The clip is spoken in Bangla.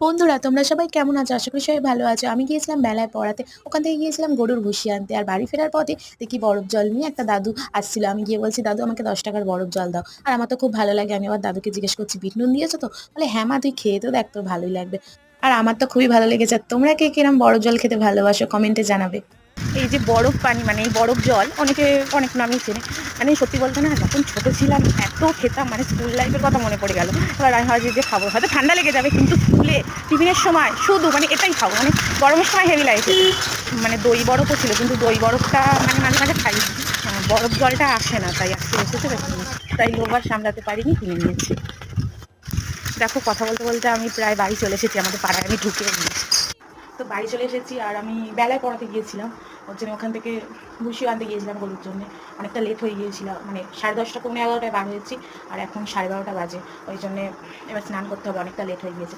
বন্ধুরা, তোমরা সবাই কেমন আছো? আশা করি সবাই ভালো আছো। আমি গিয়েছিলাম বেলায় পড়াতে। ওখান থেকে গিয়েছিলাম গরুর ভুসি আনতে। আর বাড়ি ফেরার পথে দেখি বরফ জল নিয়ে একটা দাদু আসছিল। আমি গিয়ে বলছি, দাদু, আমাকে দশ টাকার বরফ জল দাও। আর আমার তো খুব ভালো লাগে। আমি আবার দাদুকে জিজ্ঞেস করছি, বিট নুন দিয়েছ তো? বলে হ্যাঁ মা, তুই খেয়ে তো দেখ, তোর ভালোই লাগবে। আর আমার তো খুবই ভালো লেগেছে। তোমরা কে কিরম বরফ জল খেতে ভালোবাসো? কমেন্টে জানাবে। এই যে বরফ পানি মানে এই বরফ জল, অনেকে, অনেক নামই চেনে। মানে সত্যি বলতে না যখন ছোট ছিলাম, এত খেতাম মানে স্কুল লাইফের কথা মনে পড়ে গেল। এবার আমি ভাবছি যে খাব। হয়তো ঠান্ডা লেগে যাবে, কিন্তু স্কুলে টিফিনের সময় শুধু মানে এটাই খাব মানে গরমের সময় হেভি লাগে মানে দই বরফও ছিল, কিন্তু দই বরফটা মানে মাঝে মাঝে খাই। বরফ জলটা আসে না, তাই আজকে এসেছে, তাই লোবার সামলাতে পারিনি, কিনে নিয়েছি। দেখো, কথা বলতে বলতে আমি প্রায় বাড়ি চলে এসেছি, আমাদের পাড়ায় আমি ঢুকে তো বাড়ি চলে এসেছি আর আমি বেলায় পড়াতে গিয়েছিলাম। ওর জন্য ওখান থেকে ভুষি আনতে গিয়েছিলাম গরুর জন্য। অনেকটা লেট হয়ে গিয়েছিল মানে সাড়ে দশটা, পৌনে এগারোটায় বার হয়েছি আর এখন সাড়ে বারোটা বাজে। ওই জন্যে এবার স্নান করতে হবে, অনেকটা লেট হয়ে গিয়েছে।